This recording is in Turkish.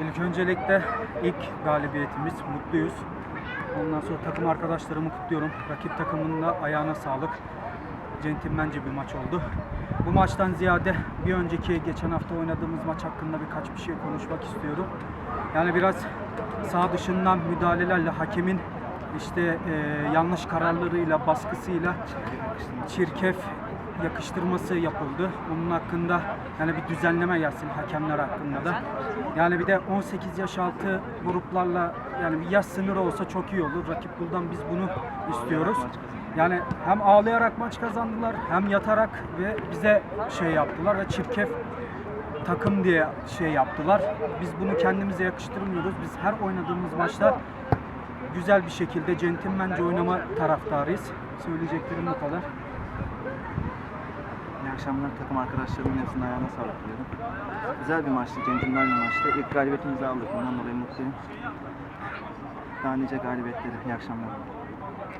İlk öncelikle ilk galibiyetimiz, mutluyuz. Ondan sonra takım arkadaşlarımı kutluyorum. Rakip takımının da ayağına sağlık. Centilmence bir maç oldu. Bu maçtan ziyade bir önceki geçen hafta oynadığımız maç hakkında birkaç bir şey konuşmak istiyorum. Yani biraz sağ dışından müdahalelerle hakemin işte e, yanlış kararlarıyla, baskısıyla çirkef yakıştırması yapıldı. Onun hakkında yani bir düzenleme gelsin hakemler hakkında da. Yani bir de 18 yaş altı gruplarla yani bir yaş sınırı olsa çok iyi olur. Rakip Buldan biz bunu istiyoruz. Yani hem ağlayarak maç kazandılar hem yatarak ve bize şey yaptılar ve çirkef takım diye şey yaptılar. Biz bunu kendimize yakıştırmıyoruz. Biz her oynadığımız maçta güzel bir şekilde centilmence oynama taraftarıyız. Söyleyeceklerim bu kadar. İyi akşamlar takım arkadaşlarımın hepsinin ayağına sağlık diyorum. Güzel bir maçtı, centilmen bir maçtı. İlk galibiyetimizi aldık. Bundan dolayı mutluyum. Daha nice galibiyetleri. İyi akşamlar.